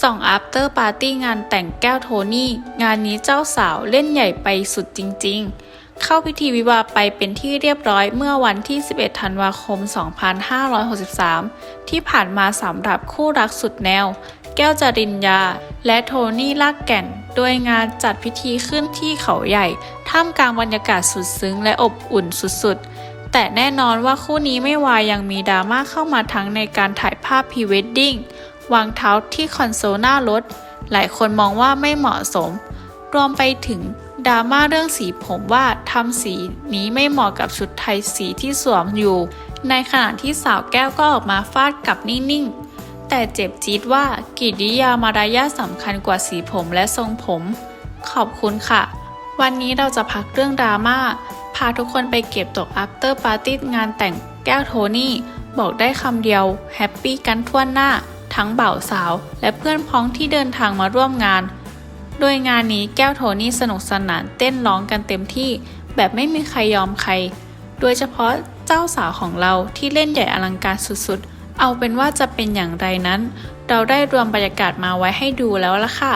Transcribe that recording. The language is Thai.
ส่อง after party งานแต่งแก้วโทนี่ งานนี้เจ้าสาวเล่นใหญ่ไปสุดจริง ๆ เข้าพิธีวิวาไปเป็นที่เรียบร้อยเมื่อวันที่ 11 ธันวาคม 2563 ที่ผ่านมาสำหรับคู่รักสุดแนว แก้วจริญญา และโทนี่ลากแก่น โดยงานจัดพิธีขึ้นที่เขาใหญ่ ท่ามกลางบรรยากาศสุดซึ้งและอบอุ่นสุดๆแต่แน่นอนว่าคู่นี้ไม่วายยังมีดราม่าเข้ามาทั้งในการถ่ายภาพพรีเวดดิ้ง วางเท้าที่คอนโซลหน้ารถ หลายคนมองว่าไม่เหมาะสม รวมไปถึงดราม่าเรื่องสีผมว่าทำสีนี้ไม่เหมาะกับชุดไทยสีที่สวมอยู่ ในขณะที่สาวแก้วก็ออกมาฟาดกลับนิ่งๆ แต่เจ็บจี๊ดว่ากิริยามารยาสำคัญกว่าสีผมและทรงผม ขอบคุณค่ะ วันนี้เราจะพักเรื่องดราม่า พาทุกคนไปเก็บตก after party งานแต่งแก้วโทนี่ บอกได้คำเดียว แฮปปี้กันทั่วหน้า ทั้งบ่าวสาว และเพื่อนพ้องที่เดินทางมาร่วมงาน โดยงานนี้แก้วโทนี่สนุกสนานเต้นร้องกันเต็มที่ แบบไม่มีใครยอมใคร โดยเฉพาะเจ้าสาวของเราที่เล่นใหญ่อลังการสุดๆ เอาเป็นว่าจะเป็นอย่างไรนั้น เราได้รวมบรรยากาศมาไว้ให้ดูแล้วล่ะค่ะ